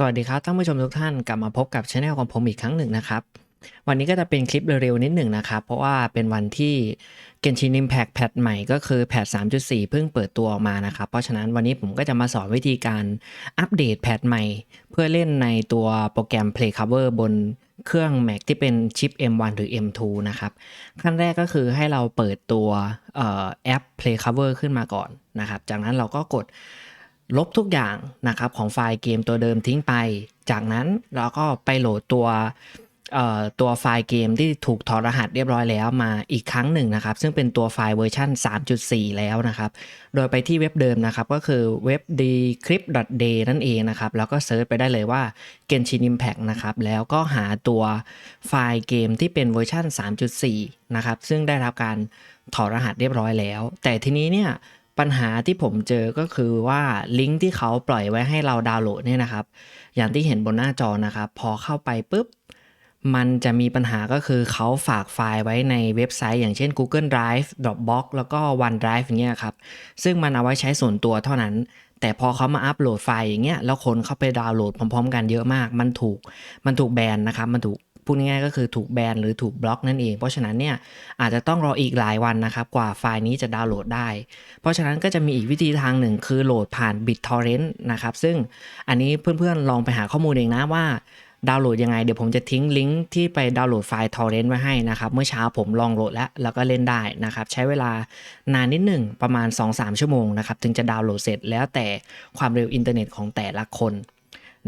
สวัสดีครับท่านผู้ชมทุกท่านกลับมาพบกับช anel ของผมอีกครั้งหนึ่งนะครับ วันนี้ก็จะเป็นคลิปเร็วๆนิดหนึ่งนะครับ เพราะว่าเป็นวันที่ Genshin Impact แพทใหม่ก็คือแพท3.4 เพิ่งเปิดตัวออกมานะครับ เพราะฉะนั้นวันนี้ผมก็จะมาสอนวิธีการอัปเดตแพทใหม่ เพื่อเล่นในตัวโปรแกรม Play Cover บนเครื่อง Mac ที่เป็นชิป M1 หรือ M2 นะครับ ขั้นแรกก็คือให้เราเปิดตัวออแอป Play Cover ขึ้นมาก่อนนะครับ จากนั้นเราก็กด ลบทุกอย่างนะครับของไฟล์เกมตัวเดิมทิ้งไป จากนั้นเราก็ไปโหลดตัวเอ่อตัวไฟล์เกมที่ถูกถอดรหัสเรียบร้อยแล้วมาอีกครั้งหนึ่งนะครับ ซึ่งเป็นตัวไฟล์เวอร์ชัน3.4 แล้วนะครับ โดยไปที่เว็บเดิมนะครับ ก็คือเว็บ decrypt.day นั่นเองนะครับ แล้วก็เซิร์ชไปได้เลยว่า Genshin Impact นะครับ แล้วก็หาตัวไฟล์เกมที่เป็นเวอร์ชัน3.4 นะครับ ซึ่งได้รับการถอดรหัสเรียบร้อยแล้ว แต่ทีนี้เนี่ย ปัญหาที่ผมเจอก็คือว่าลิงก์ที่เขาปล่อยไว้ให้เราดาวน์โหลดเนี่ยนะครับ อย่างที่เห็นบนหน้าจอนะครับ พอเข้าไปปุ๊บ มันจะมีปัญหาก็คือเขาฝากไฟล์ไว้ในเว็บไซต์ อย่างเช่น Google Drive Dropbox แล้วก็ OneDrive อย่างเงี้ยครับ ซึ่งมันเอาไว้ใช้ส่วนตัวเท่านั้น แต่พอเขามาอัปโหลดไฟล์อย่างเงี้ยแล้วคนเข้าไปดาวน์โหลดพร้อม ๆ กันเยอะมาก มันถูกมันถูกแบนนะครับมันถูก พูดง่ายๆก็คือถูกแบนหรือถูกบล็อกนั่นเอง เพราะฉะนั้นเนี่ยอาจจะต้องรออีกหลายวันนะครับกว่าไฟล์นี้จะดาวน์โหลดได้ เพราะฉะนั้นก็จะมีอีกวิธีทางหนึ่งคือโหลดผ่าน BitTorrent นะครับซึ่งอันนี้เพื่อนๆลองไปหาข้อมูลเองนะว่าดาวน์โหลดยังไง เดี๋ยวผมจะทิ้งลิงก์ที่ไปดาวน์โหลดไฟล์ torrent ไว้ให้นะครับ เมื่อเช้าผมลองโหลดแล้ว แล้วก็เล่นได้นะครับ ใช้เวลานานนิดหนึ่งประมาณ 2-3 ชั่วโมงนะครับ ถึงจะดาวน์โหลดเสร็จแล้วแต่ความเร็วอินเทอร์เน็ตของแต่ละคน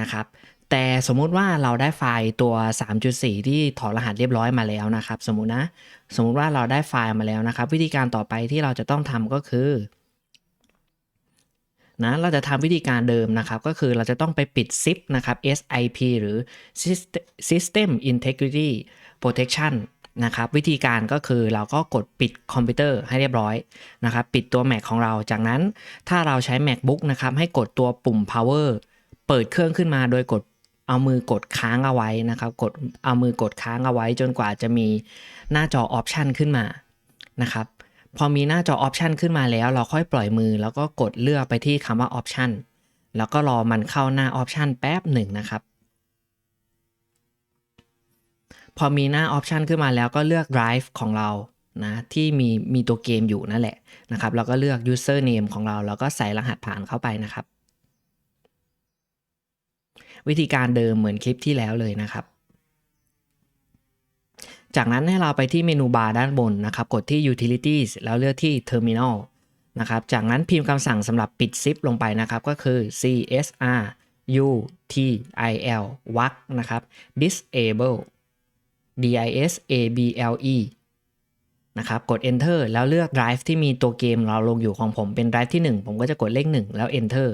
นะครับ แต่สมมุติว่าเราได้ไฟล์ตัว 3.4 ที่ถอดรหัสเรียบร้อยมาแล้วนะครับ สมมุตินะ สมมุติว่าเราได้ไฟล์มาแล้วนะครับ วิธีการต่อไปที่เราจะต้องทำก็คือนะเราจะทำวิธีการเดิมนะครับ ก็คือเราจะต้องไปปิด zip นะครับ SIP หรือ System Integrity Protection นะครับวิธีการก็คือเราก็กดปิดคอมพิวเตอร์ให้เรียบร้อยนะครับปิดตัว Mac ของเราจากนั้นถ้าเราใช้ MacBook นะครับให้กดตัวปุ่ม power เปิดเครื่องขึ้นมาโดยกด เอามือกดค้างเอาไว้นะครับ กดเอามือกดค้างเอาไว้จนกว่าจะมีหน้าจอออปชันขึ้นมานะครับ พอมีหน้าจอออปชันขึ้นมาแล้ว เราค่อยปล่อยมือแล้วก็กดเลือกไปที่คำว่าออปชันแล้วก็รอมันเข้าหน้าออปชันแป๊บหนึ่งนะครับ พอมีหน้าออปชันขึ้นมาแล้วก็เลือก drive ของเรานะที่มีมีตัวเกมอยู่นั่นแหละนะครับ แล้วก็เลือก username ของเรา แล้วก็ใส่รหัสผ่านเข้าไปนะครับ วิธีการเดิมเหมือนคลิปที่แล้วเลยนะครับ จากนั้นให้เราไปที่เมนูบาร์ด้านบนนะครับ กดที่ utilities แล้วเลือกที่ terminal นะครับ จากนั้นพิมพ์คำสั่งสำหรับปิดซิปลงไปนะครับ ก็คือ csr u t i l วักนะครับ disable d i s a b l e นะครับกด enter แล้วเลือก drive ที่มีตัวเกมเราลงอยู่ของผมเป็น drive ที่ 1 ผมก็จะกดเลข 1 แล้ว enter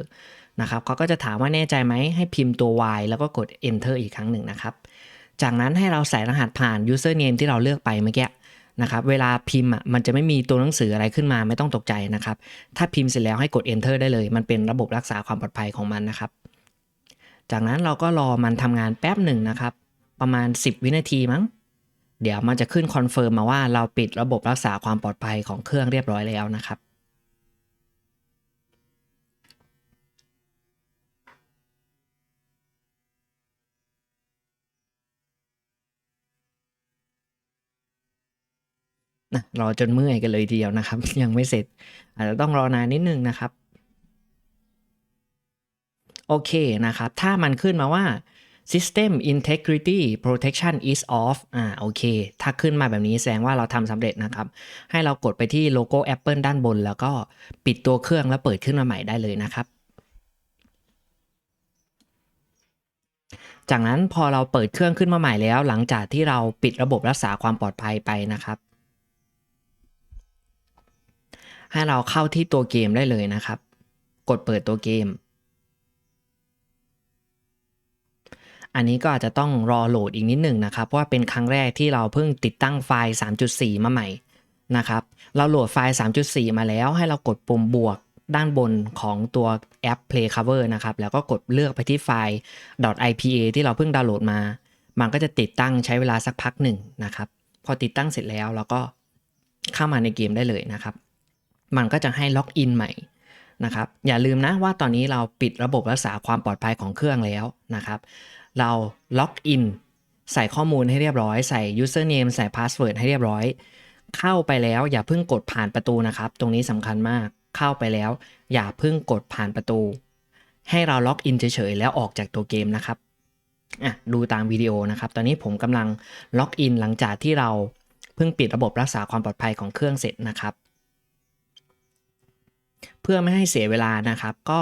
นะครับเขาก็จะถามว่าแน่ใจไหมให้พิมพ์ตัว y แล้วก็กด enter อีกครั้งหนึ่งนะครับ จากนั้นให้เราใส่รหัสผ่าน username ที่เราเลือกไปเมื่อกี้นะครับ เวลาพิมพ์อะมันจะไม่มีตัวหนังสืออะไรขึ้นมาไม่ต้องตกใจนะครับ ถ้าพิมพ์เสร็จแล้วให้กด enter ได้เลย มันเป็นระบบรักษาความปลอดภัยของมันนะครับ จากนั้นเราก็รอมันทำงานแป๊บหนึ่งนะครับ ประมาณ 10 วินาทีมั้ง เดี๋ยวมันจะขึ้นคอนเฟิร์มมาว่าเราปิดระบบรักษาความปลอดภัยของเครื่องเรียบร้อยแล้วนะครับ นะรอจนเมื่อยกันเลยทีเดียวนะครับ ยังไม่เสร็จ อาจจะต้องรอนานนิดนึงนะครับ โอเคนะครับ ถ้ามันขึ้นมาว่า system integrity protection is off อ่า โอเค ถ้าขึ้นมาแบบนี้แสดงว่าเราทำสำเร็จนะครับ ให้เรากดไปที่โลโก้ Apple ด้านบน แล้วก็ปิดตัวเครื่องแล้วเปิดขึ้นมาใหม่ได้เลยนะครับ จากนั้นพอเราเปิดเครื่องขึ้นมาใหม่แล้ว หลังจากที่เราปิดระบบรักษาความปลอดภัยไปนะครับ ให้เราเข้าที่ตัวเกมได้เลยนะครับ กดเปิดตัวเกม อันนี้ก็อาจจะต้องรอโหลดอีกนิดหนึ่งนะครับเพราะว่าเป็นครั้งแรกที่เราเพิ่งติดตั้งไฟล์ 3.4 มาใหม่นะครับ เราโหลดไฟล์ 3.4 มาแล้วให้เรากดปุ่มบวกด้านบนของตัวแอป Play Cover นะครับ แล้วก็กดเลือกไปที่ไฟล์ .ipa ที่เราเพิ่งดาวน์โหลดมา มันก็จะติดตั้งใช้เวลาสักพักหนึ่งนะครับ พอติดตั้งเสร็จแล้วเราก็เข้ามาในเกมได้เลยนะครับ มันก็จะให้ล็อกอินใหม่นะครับ อย่าลืมนะว่าตอนนี้เราปิดระบบรักษาความปลอดภัยของเครื่องแล้วนะครับ เราล็อกอินใส่ข้อมูลให้เรียบร้อย ใส่ username ใส่ password ให้เรียบร้อย เข้าไปแล้วอย่าเพิ่งกดผ่านประตูนะครับ ตรงนี้สำคัญมาก เข้าไปแล้ว อย่าเพิ่งกดผ่านประตู ให้เราล็อกอินเฉยๆแล้วออกจากตัวเกมนะครับอะดูตามวิดีโอนะครับ ตอนนี้ผมกำลังล็อกอินหลังจากที่เราเพิ่งปิดระบบรักษาความปลอดภัยของเครื่องเสร็จนะครับ เพื่อไม่ให้เสียเวลานะครับ ก็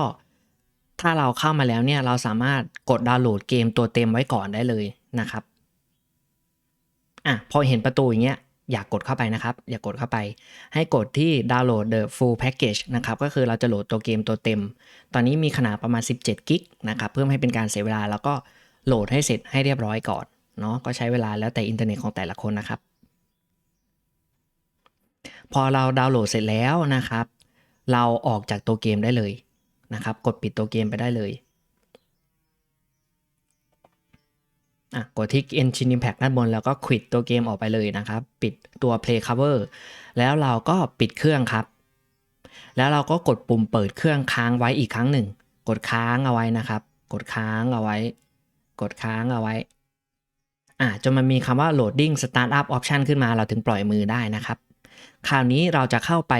ถ้าเราเข้ามาแล้วเนี่ยเราสามารถกดดาวน์โหลดเกมตัวเต็มไว้ก่อนได้เลยนะครับอะพอเห็นประตูอย่างเงี้ยอยากกดเข้าไปนะครับ อย่ากกดเข้าไป ให้กดที่ดาวน์โหลด the full package นะครับ ก็คือเราจะโหลดตัวเกมตัวเต็ม ตอนนี้มีขนาดประมาณ 17กิกนะครับ เพื่อให้เป็นการเสียเวลา แล้วก็โหลดให้เสร็จให้เรียบร้อยก่อน เนาะ ก็ใช้เวลาแล้วแต่อินเทอร์เน็ตของแต่ละคนนะครับ พอเราดาวน์โหลดเสร็จแล้วนะครับ เราออกจากตัวเกมได้เลยนะครับ กดปิดตัวเกมไปได้เลยอะกดที่ Engine Impact ด้านบนแล้วก็ควิดตัวเกมออกไปเลยนะครับ ปิดตัว Play Cover แล้วเราก็ปิดเครื่องครับ แล้วเราก็กดปุ่มเปิดเครื่องค้างไว้อีกครั้งหนึ่ง กดค้างเอาไว้นะครับ กดค้างเอาไว้ กดค้างเอาไว้อะจนมันมีคำว่า loading startup option ขึ้นมาเราถึงปล่อยมือได้นะครับ คราวนี้เราจะเข้าไป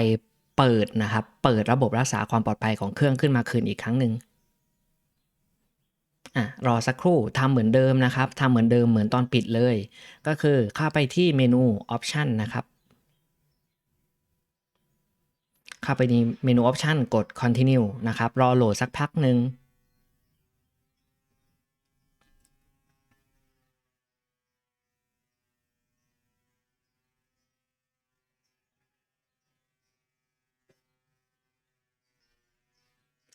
เปิดนะครับ เปิดระบบรักษาความปลอดภัยของเครื่องขึ้นมาคืนอีกครั้งหนึ่งอะรอสักครู่ทำเหมือนเดิมนะครับทำเหมือนเดิมเหมือนตอนปิดเลย ก็คือเข้าไปที่เมนู Option นะครับเข้าไปในเมนู Option กด Continue นะครับ รอโหลดสักพักหนึ่ง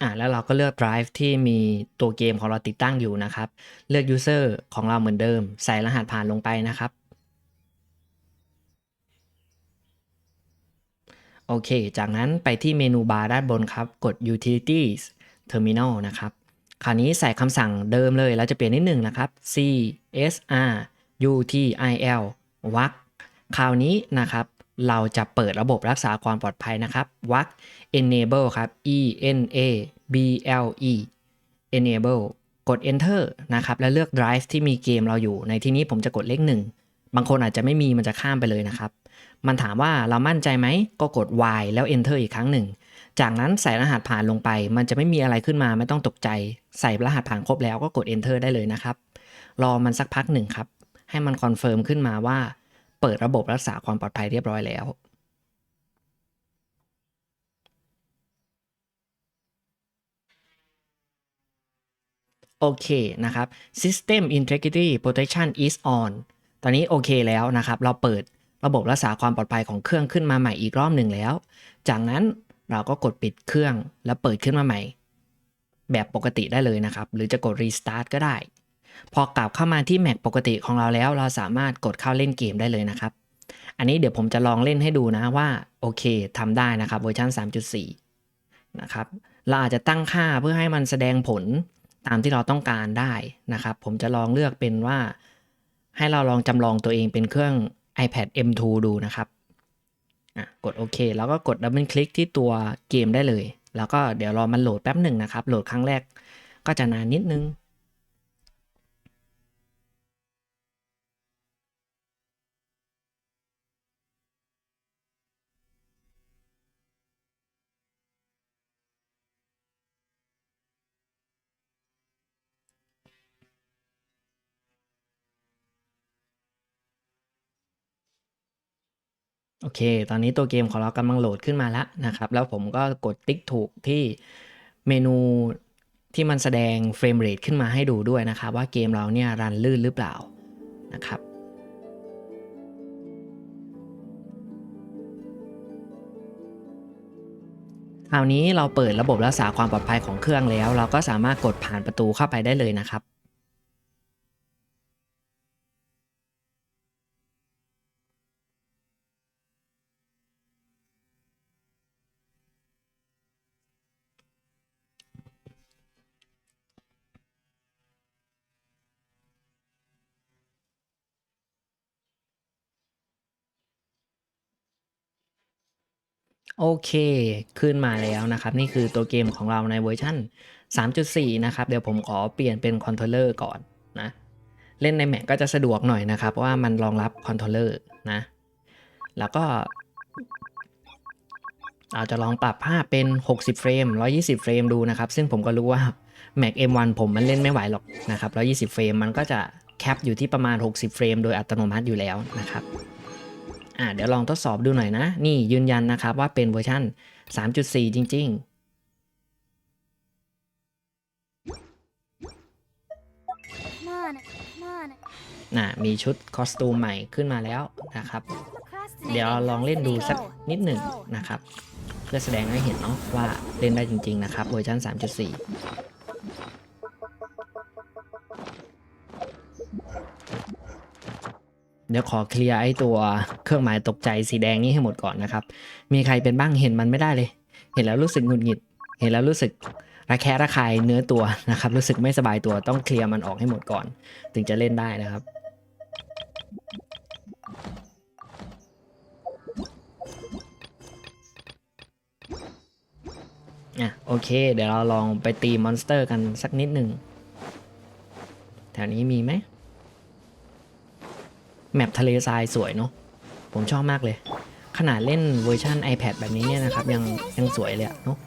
อ่าแล้วเราก็เลือก drive ที่มีตัวเกมของเราติดตั้งอยู่นะครับ เลือก user ของเราเหมือนเดิม ใส่รหัสผ่านลงไปนะครับ โอเค จากนั้นไปที่เมนูบาร์ด้านบนครับ กด utilities terminal นะครับ คราวนี้ใส่คำสั่งเดิมเลยเราจะเปลี่ยนนิดหนึ่งนะครับ c s r u t i l วักคราวนี้นะครับ เราจะเปิดระบบรักษาความปลอดภัยนะครับวัก enable ครับ e n a b l e enable กด enter นะครับ แล้วเลือก drive ที่มีเกมเราอยู่ ในที่นี้ผมจะกดเลขหนึ่งบางคนอาจจะไม่มีมันจะข้ามไปเลยนะครับ มันถามว่าเรามั่นใจไหม ก็กด y แล้ว enter อีกครั้งหนึ่ง จากนั้นใส่รหัสผ่านลงไป มันจะไม่มีอะไรขึ้นมาไม่ต้องตกใจ ใส่รหัสผ่านครบแล้วก็กด enter ได้เลยนะครับ รอมันสักพักหนึ่งครับ ให้มันคอนเฟิร์มขึ้นมาว่า เปิดระบบรักษาความปลอดภัยเรียบร้อยแล้ว โอเคนะครับ System Integrity Protection is on ตอนนี้โอเคแล้วนะครับ เราเปิดระบบรักษาความปลอดภัยของเครื่องขึ้นมาใหม่อีกรอบหนึ่งแล้ว จากนั้นเราก็กดปิดเครื่องแล้วเปิดขึ้นมาใหม่ แบบปกติได้เลยนะครับ หรือจะกด Restart ก็ได้ พอกลับเข้ามาที่ Mac ปกติของเราแล้ว เราสามารถกดเข้าเล่นเกมได้เลยนะครับ อันนี้เดี๋ยวผมจะลองเล่นให้ดูนะว่าโอเคทำได้นะครับเวอร์ชัน3.4 นะครับ เราอาจจะตั้งค่าเพื่อให้มันแสดงผลตามที่เราต้องการได้นะครับ ผมจะลองเลือกเป็นว่า ให้เราลองจำลองตัวเองเป็นเครื่อง iPad M2 ดูนะครับกดโอเค แล้วก็กดดับเบิลคลิกที่ตัวเกมได้เลย แล้วก็เดี๋ยวรอมันโหลดแป๊บหนึ่งนะครับ โหลดครั้งแรกก็จะนานนิดนึง โอเค ตอนนี้ตัวเกมของเรากำลังโหลดขึ้นมาแล้วนะครับ แล้วผมก็กดติ๊กถูกที่เมนูที่มันแสดงเฟรมเรทขึ้นมาให้ดูด้วยนะครับ ว่าเกมเราเนี่ยรันลื่นหรือเปล่านะครับ คราวนี้เราเปิดระบบรักษาความปลอดภัยของเครื่องแล้ว เราก็สามารถกดผ่านประตูเข้าไปได้เลยนะครับ โอเค ขึ้นมาแล้วนะครับ นี่คือตัวเกมของเราในเวอร์ชัน3.4 นะครับ เดี๋ยวผมขอเปลี่ยนเป็นคอนโทรลเลอร์ก่อนนะ เล่นในแม c ก็จะสะดวกหน่อยนะครับ เพราะว่ามันรองรับคอนโทรลเลอร์นะ แล้วก็ เราจะลองปรับภาพเป็น 60 เฟรม 120 เฟรมดูนะครับ ซึ่งผมก็รู้ว่า Mac M1 ผมมันเล่นไม่ไหวหรอกนะครับ 120 เฟรมมันก็จะแคปอยู่ที่ประมาณ 60 เฟรมโดยอัตโนมัติอยู่แล้วนะครับ อ่าเดี๋ยวลองทดสอบดูหน่อยนะ นี่ยืนยันนะครับว่าเป็นเวอร์ชัน3.4 จริงๆ Come on, come on. น่ะมีชุดคอสตูมใหม่ขึ้นมาแล้วนะครับ เดี๋ยวเราลองเล่นดูสักนิดหนึ่งนะครับ เพื่อแสดงให้เห็นเนาะว่าเล่นได้จริงๆนะครับเวอร์ชัน3.4 เดี๋ยวขอเคลียร์ไอ้ตัวเครื่องหมายตกใจสีแดงนี้ให้หมดก่อนนะครับ มีใครเป็นบ้างเห็นมันไม่ได้เลย เห็นแล้วรู้สึกหงุดหงิด เห็นแล้วรู้สึกระแคะระคายเนื้อตัวนะครับ รู้สึกไม่สบายตัวต้องเคลียร์มันออกให้หมดก่อน ถึงจะเล่นได้นะครับอะโอเค เดี๋ยวเราลองไปตีมอนสเตอร์กันสักนิดหนึ่งแถวนี้มีไหม แมปทะเลทรายสวยเนาะผมชอบมากเลย ขนาดเล่นเวอร์ชัน iPad แบบนี้เนี่ยนะครับ ยังยังสวยเลยเนาะ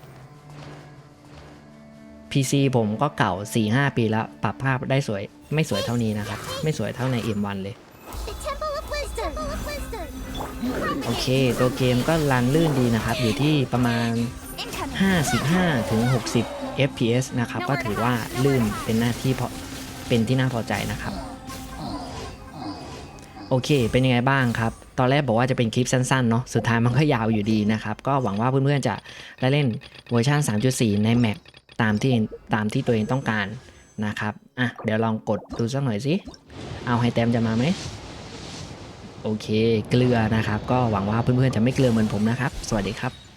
PC ผมก็เก่า 4-5 ปีแล้ว ปรับภาพได้สวยไม่สวยเท่านี้นะครับ ไม่สวยเท่าใน M1 เลย โอเค ตัวเกมก็รันลื่นดีนะครับ อยู่ที่ประมาณ 55ถึง60 fps นะครับ ก็ถือว่าลื่นเป็นหน้าที่พอเป็นที่น่าพอใจนะครับ โอเค เป็นยังไงบ้างครับ ตอนแรกบอกว่าจะเป็นคลิปสั้นๆเนาะ สุดท้ายมันก็ยาวอยู่ดีนะครับ ก็หวังว่าเพื่อนๆจะได้เล่นเวอร์ชัน3.4 ใน Mac ตามที่ตามที่ตัวเองต้องการนะครับ อะ เดี๋ยวลองกดดูสักหน่อยสิ เอาไฮเต็มจะมาไหม โอเค เกลือนะครับ ก็หวังว่าเพื่อนๆจะไม่เกลือเหมือนผมนะครับ สวัสดีครับ